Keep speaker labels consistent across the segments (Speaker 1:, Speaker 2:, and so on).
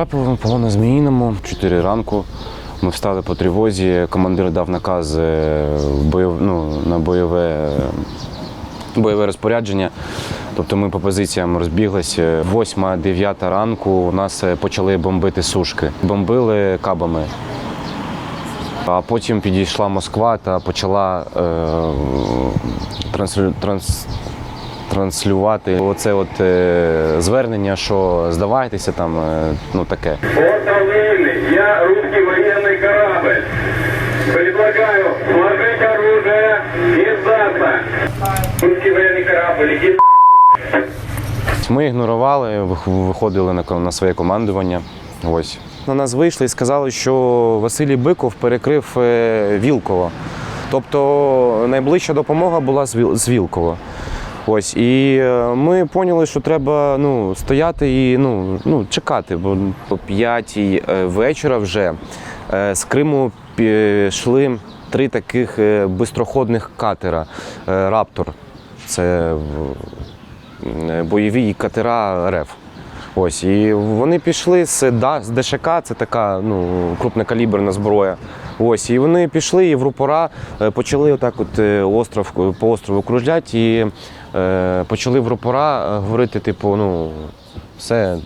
Speaker 1: Потрапили полон на Зміїному 4 ранку. Ми встали по тривозі. Командир дав наказ е, бойов, ну, на бойове, бойове розпорядження. Тобто ми по позиціям розбіглися. Восьма, дев'ята ранку у нас е, почали бомбити сушки. Бомбили кабами. А потім підійшла Москва та почала е, транслю- транс, транслювати оце от, е, звернення, що здавайтеся там, е, ну таке.
Speaker 2: Остров Вильный, я русский военный корабль. Предлагаю сложить оружие и сдаться. Русский военный корабль, иди
Speaker 1: Ми ігнорували, вих- виходили на, ко- на своє командування. Ось. На нас вийшли і сказали, що Василій Биков перекрив е, Вілково. Тобто найближча допомога була з Віл- з Вілково. Ось, і е, ми поняли, що треба ну, стояти і ну, ну, чекати, бо о п'ятій е, вечора вже е, з Криму пішли три таких бистроходних катера Раптор. Це бойові катера РФ. Ось, і вони пішли з, Да- з ДШК, це така ну, крупнокаліберна зброя. Ось, і вони пішли і в рупора е, почали отак от е, остров, по острову кружлять і е, почали в рупора е, говорити, типу, ну, все,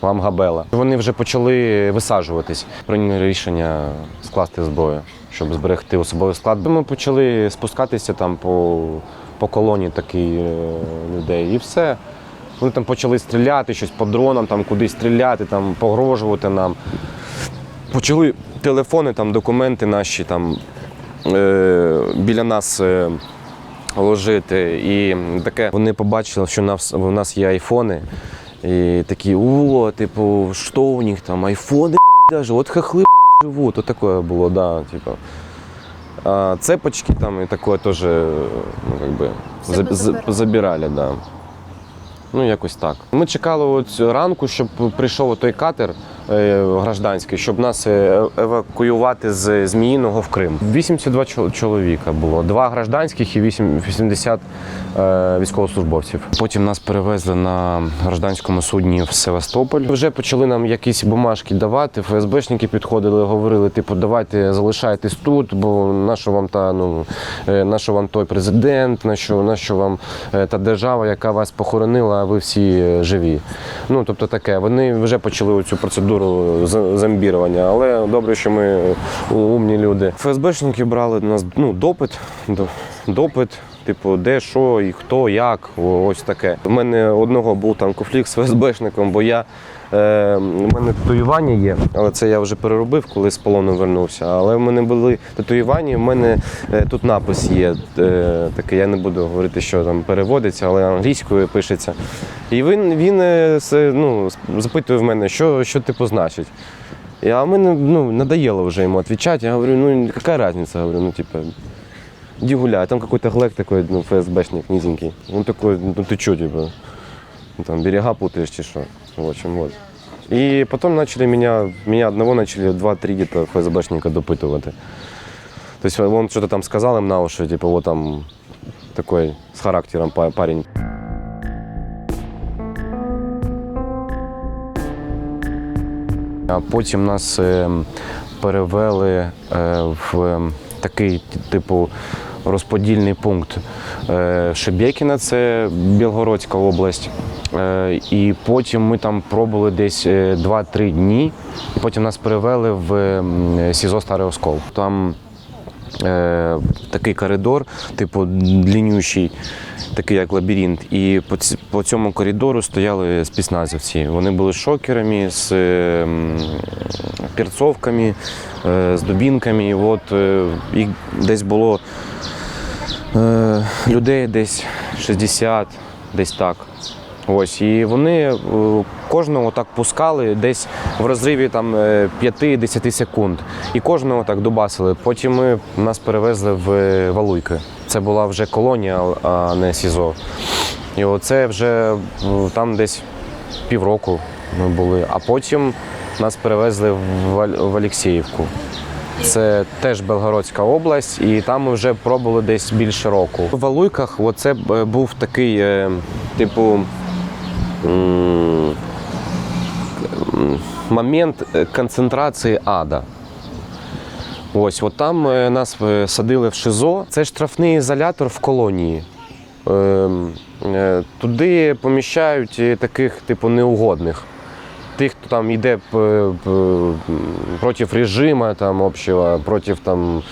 Speaker 1: вам габела. Вони вже почали висаджуватись, прийняли рішення скласти зброю, щоб зберегти особовий склад. Ми почали спускатися там по, по колоні таких е, людей, і все. Вони там почали стріляти, щось по дронам, там кудись стріляти, там погрожувати нам. Почали телефони, там, документи наші там, е, біля нас е, ложити. І таке вони побачили, що у нас, у нас є айфони. І такі, о, типу, що у них там, айфони, даже, от хахли живуть. От таке було, да, типу. А цепочки там і таке теж, ну, как би, забирали, да. Ну, якось так. Ми чекали ранку, щоб прийшов той катер гражданський, щоб нас е, евакуювати з Зміїного в Крим. 82 чол- чоловіка було, два гражданських і 8 80 е, військовослужбовців. Потім нас перевезли на гражданському судні в Севастополь. Вже почали нам якісь бумажки давати. ФСБшники підходили, говорили, типу, давайте залишайтесь тут, бо нащо вам та ну е, нащо вам той президент, нащо, нащо вам е, та держава, яка вас похоронила, а ви всі е, живі. Ну тобто таке. Вони вже почали цю процедуру з- зомбірування, але добре, що ми умні люди. ФСБшники брали нас ну, допит, допит. Типу, де, що і хто, як, ось таке. У мене одного був там конфлікт з ФСБшником, бо я е, у мене татуювання є, але це я вже переробив, коли з полону вернувся. Але в мене були татуювання, в мене е, тут напис є. Е, такий, я не буду говорити, що там переводиться, але англійською пишеться. І він, він е, с- ну, запитує в мене, що, що типу значить. І, А мене ну, надоело вже йому відповідати. Я говорю, ну яка різниця? Говорю, ну, типу, Иди гуляй, а там какой-то глэк такой, ну, ФСБшник низенький. Он такой, ну ты чё, типа, ну, там берега путаешь, чи что. В общем, вот. И потом начали меня, меня одного начали два-три где-то ФСБшника допытывать. То есть он что-то там сказал им на уши, типа, вот там такой с характером парень. А потім нас е, перевели е, в такий, типу, розподільний пункт е, Шебекіна, це Білгородська область. Е, І потім ми там пробули десь е, 2-3 дні, і потім нас перевели в СІЗО Старий Оскол. Там е, такий коридор, типу длиннющий, такий як лабіринт. І по, по цьому коридору стояли спецназівці. Вони були з шокерами, з е, перцовками, е, з дубінками. І от е, їх десь було е, людей десь 60, десь так. Ось, і вони е, кожного так пускали десь в розриві там е, 5-10 секунд. І кожного так дубасили. Потім ми, нас перевезли в е, Валуйки. Це була вже колонія, а не СІЗО. І оце вже там десь півроку ми були. А потім нас перевезли в Олексіївку. Це теж Белгородська область, і там ми вже пробували десь більше року. В Валуйках оце був такий, типу, момент е, концентрації ада. Ось, от там е, нас е, садили в ШИЗО. Це штрафний ізолятор в колонії. Ем, е, Туди поміщають таких, типу, неугодних. Тих, хто там йде проти режиму там, общего, проти там,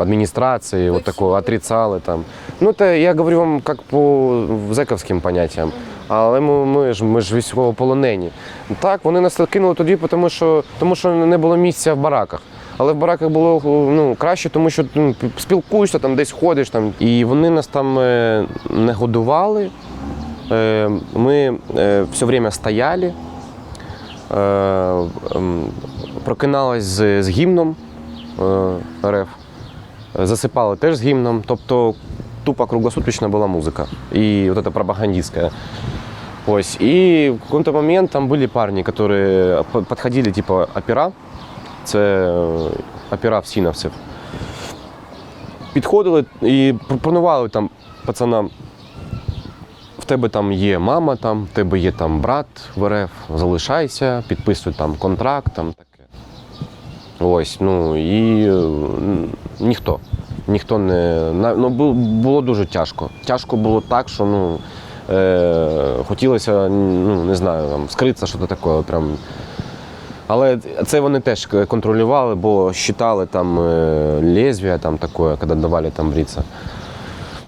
Speaker 1: адміністрації, от такого, отрицали там. Ну, це я говорю вам як по зековським поняттям. Але ми, ми ж ми ж військовополонені. Так, вони нас кинули тоді, тому що, тому що не було місця в бараках. Але в бараках було ну, краще, тому що ну, спілкуєшся, там десь ходиш. Там. І вони нас там е, не годували. Е, Ми е, все время стояли, е, ем, прокиналась з, з гімном е, РФ, е, засипали теж з гімном. Тобто тупо круглосуточно була музика. І вот эта пропагандистская. Ось. І в какой-то момент там були парні, які по- підходили, типу, опера. Це е, опера всіновців. Підходили і пропонували там пацанам в тебе там є мама, там, в тебе є там брат в РФ, залишайся, підписуй там контракт, там таке. Ось, ну і е, ніхто. Ніхто не. Ну, було дуже тяжко. Тяжко було так, що ну, хотілося, ну, не знаю, там, скритися, що то таке. Прям. Але це вони теж контролювали, бо считали там е, лезвія, там таке, коли давали там бритися.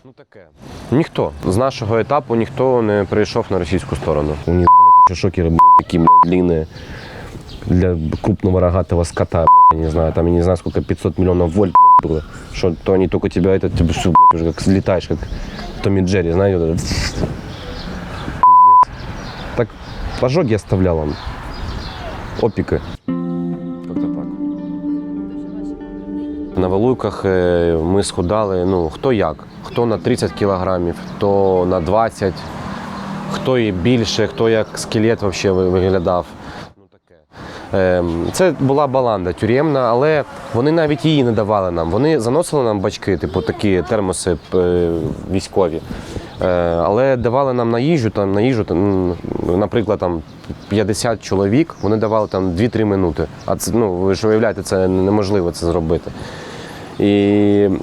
Speaker 1: Ну таке. Ніхто. З нашого етапу ніхто не перейшов на російську сторону. У них, блядь, ще шокери, блядь, такі, блядь, длинні. Для крупного рогатого скота, блядь, я не знаю, там, я не знаю, сколько, 500 миллионов вольт, блядь, было. Что то они только тебя, это, тебе всю, блядь, уже как слетаешь, как Томми Джерри, знаете, вот это. Ожоги оставлял он. Опіки. Как-то так. На Валуйках е, ми сходали, ну, хто як. Хто на 30 кілограмів, хто на 20, хто і більше, хто як скелет вообще виглядав. Ну. Ем, Це була баланда тюремна, але вони навіть її не давали нам. Вони заносили нам бачки, типу такі термоси е, військові. Е, Але давали нам на їжу, там, на їжу, там, наприклад, там 50 чоловік, вони давали там 2-3 минути. А це, ну, ви ж уявляєте, це неможливо це зробити. І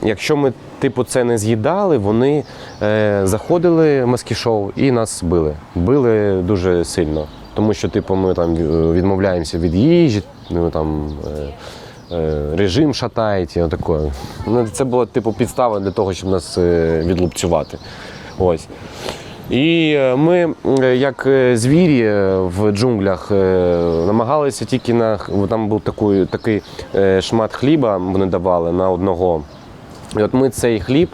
Speaker 1: якщо ми типу це не з'їдали, вони е, заходили в маскішоу і нас били. Били дуже сильно. Тому що, типу, ми там відмовляємося від їжі, ну там е, е, режим шатається, отаке. Ну, це була типу підстава для того, щоб нас е, відлупцювати. Ось. І е, ми, як е, звірі е, в джунглях, намагалися тільки на там був такий, такий шмат хліба, вони давали на одного. І от ми цей хліб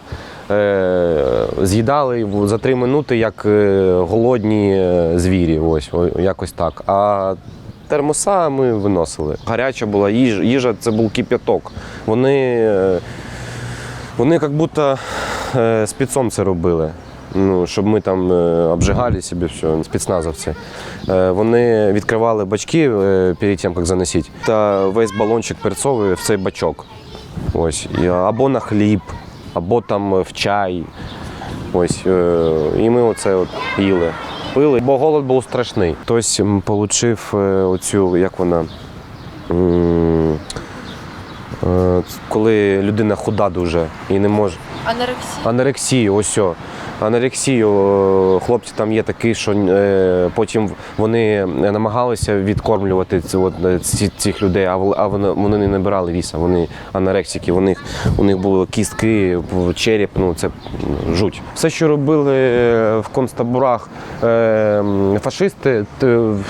Speaker 1: з'їдали за три минути, як голодні звірі. Ось, якось так. А термоса ми виносили. Гаряча була їжа, їжа це був кип'яток. Вони, вони як будто спецом це робили. Ну, щоб ми там е, обжигали собі все, спецназовці. Е, вони відкривали бачки е, перед тим, як заносити, та весь балончик перцовий в цей бачок. Ось. Або на хліб, або там в чай. Ось. І ми оце от їли. Пили, бо голод був страшний. Хтось отримав оцю, як вона. Коли людина худа дуже і не може.
Speaker 3: Анорексія.
Speaker 1: Анорексію, ось. Анорексію. е, Хлопці там є такі, що е, потім вони намагалися відкормлювати ці, от, е, ці, цих людей, а, а вони, вони не набирали віса, вони анорексики, у них, у них були кістки, череп, ну це жуть. Все, що робили е, в концтаборах е, фашисти,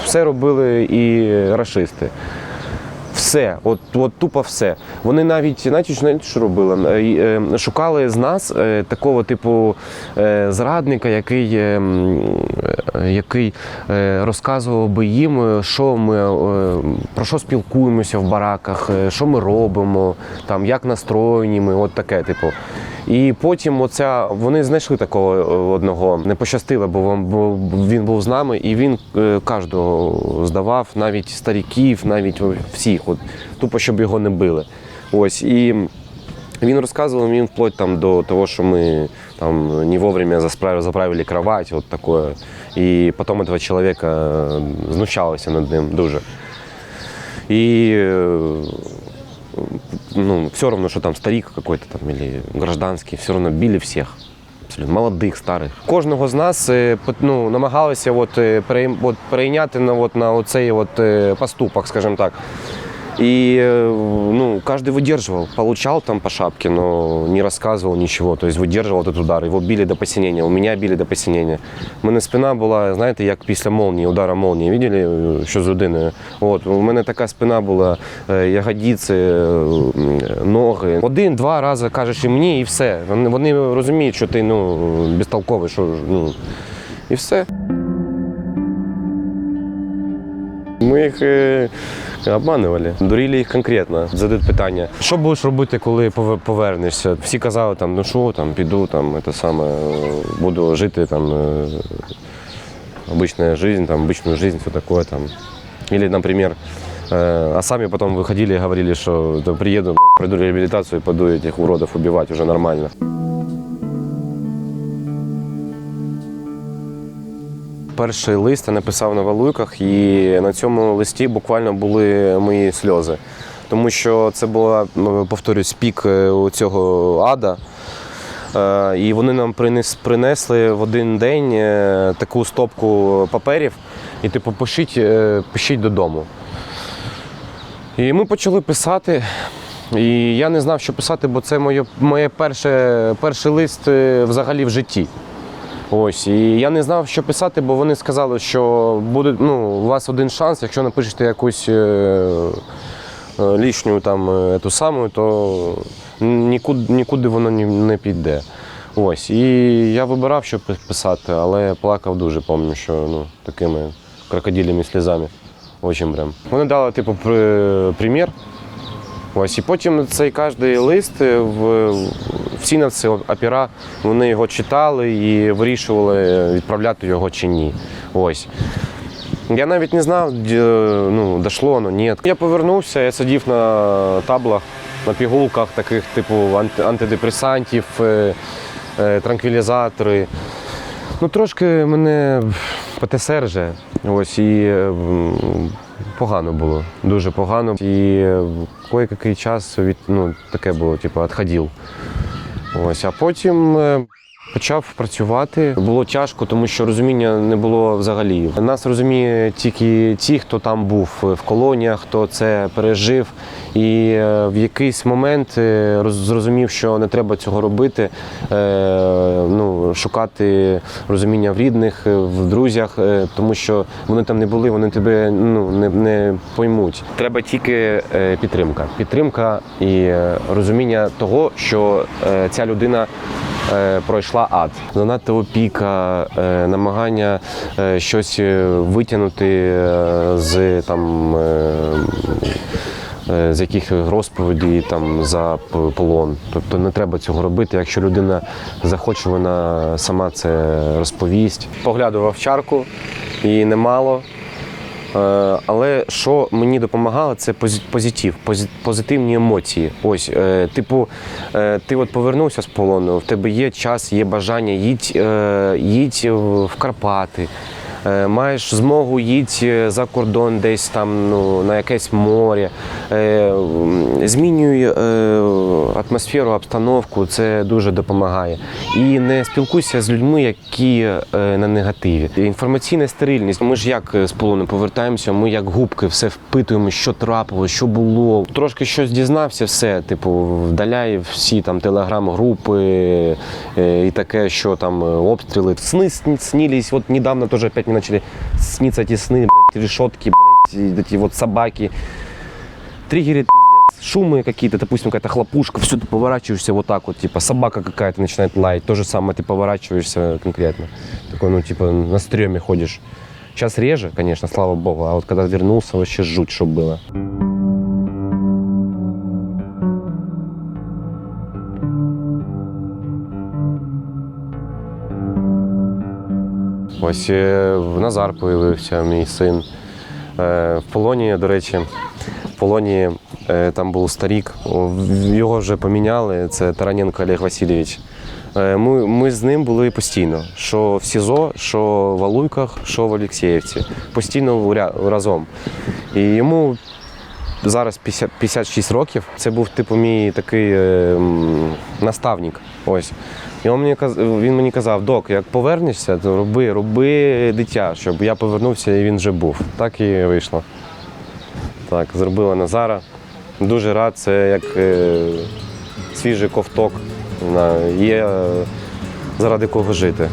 Speaker 1: все робили і рашисти. Все, от, от тупо все. Вони навіть знаєте, що- робили? Е, Шукали з нас е, такого типу е, зрадника, який, який розказував би їм, що ми про що спілкуємося в бараках, що ми робимо, там як настроєні ми, от таке, типу. І потім оця, вони знайшли такого е, одного, не пощастило, бо він, був з нами, і він е, кожного здавав, навіть старіків, навіть всіх, от, тупо щоб його не били. Ось і Він розказував мені вплоть там до того, що ми там не вовремя засправили, заправили кровать, от таке. І потім цього чоловіка знущалися над ним дуже. І е, ну, все равно, что там старик какой-то там или гражданский, все равно били всіх. Абсолютно молодих, старих. Кожного з нас е, ну, намагалися от, е, от, прийняти на, от, на оцей от, е, поступок, скажімо так. И э, ну, каждый выдерживал, получал там по шапке, но не рассказывал ничего, то есть выдерживал этот удар. Его били до посинения, у меня били до посинения. У мене спина була, знаєте, як після молнії, удара молнії. Видели, е, що з людиною? От, у мене така спина була, е, ягодиці, е, м, ноги. Один-два рази кажеш і мені, і все. Вони, вони розуміють, що ти ну, безтолковий, що ну, і все. Ми їх е, обманювали, дурили їх конкретно. Задають питання, що будеш робити, коли пове- повернешся? Всі казали, там, ну що, там, піду, там, це саме, е, буду жити там, е, обычная жизнь, там, обычную жизнь, все такое там. Или, например, э, а сами потом выходили и говорили, что да, приеду, блядь, пройду реабилитацию и пойду этих уродов убивать уже нормально. Перший лист я написав на Валуйках, і на цьому листі буквально були мої сльози. Тому що це була, ну, повторюсь, пік е, цього ада. Е, І вони нам принесли в один день е, таку стопку паперів і типу пишіть, пишіть додому. І ми почали писати. І я не знав, що писати, бо це моє, моє перше, перший лист взагалі в житті. Ось, і я не знав, що писати, бо вони сказали, що буде ну, у вас один шанс, якщо напишете якусь е, е, лишню там е, ту саму, то нікуди, нікуди воно не піде. Ось. І я вибирав, що писати, але плакав дуже, пам'ятаю, що ну, такими крокодилями сльозами. Очень прям. Вони дали, типу, при- примір. Ось, і потім цей кожний лист в, в сіновці опіра, вони його читали і вирішували, відправляти його чи ні. Ось. Я навіть не знав, ну, дошло воно, ні. Я повернувся, я сидів на таблах, на пігулках, таких типу антидепресантів, е, е, транквілізатори. Ну, трошки мене ПТСР вже. Ось і е, погано було, дуже погано. І кой-який час від, ну, таке було, типу, відходив. Ось, а потім е, почав працювати. Було тяжко, тому що розуміння не було взагалі. Нас розуміє тільки ті, хто там був в колоніях, хто це пережив. І е, в якийсь момент е, зрозумів, що не треба цього робити. е, Ну, шукати розуміння в рідних, в друзях, тому що вони там не були, вони тебе ну, не, не поймуть. Треба тільки підтримка. Підтримка і розуміння того, що ця людина пройшла ад. Занадто опіка, е, намагання е, щось е, витягнути е, з там. е, е, З яких розповідей там за полон. Тобто не треба цього робити. Якщо людина захоче, вона сама це розповість. Поглядував чарку і немало. Е, Але що мені допомагало, це позитив, позитивні емоції. Ось, е, типу, е, ти от повернувся з полону, в тебе є час, є бажання, їдь, їдь в Карпати. Е, Маєш змогу їдь е, за кордон десь там ну, на якесь море, Е, змінюй атмосферу, обстановку, це дуже допомагає. І не спілкуйся з людьми, які на негативі. Інформаційна стерильність. Ми ж як з полону повертаємося, ми як губки все впитуємо, що трапилось, що було. Трошки щось дізнався, все, типу, вдаляє всі там телеграм-групи і таке, що там обстріли. Сни сні- снились. Вот недавно тоже опять мне начали сниться эти сны, блядь, решетки, блядь, эти вот собаки. Триггерит пиздец. Шумы какие-то, допустим, какая-то хлопушка, все, ты поворачиваешься вот так вот, типа собака какая-то начинает лаять. То же самое, ты поворачиваешься конкретно. Такой, ну, типа, на стреме ходишь. Сейчас реже, конечно, слава богу, а вот когда вернулся, вообще жуть, что было. Ось е, в Назар появився мій син. Е, В полоні, до речі, в полоні Е, Там був старік, його вже поміняли. Це Тараненко Олег Васильович. Ми, ми з ним були постійно. Що в СІЗО, що в Алуйках, що в Олексіївці. Постійно разом. І йому зараз 50, 56 років. Це був типу мій такий наставник. Ось. І він мені, казав, він мені казав, док, як повернешся, то роби, роби дитя, щоб я повернувся і він вже був. Так і вийшло. Так, зробила Назара. Дуже рад, це як е, свіжий ковток. Є е, заради кого жити.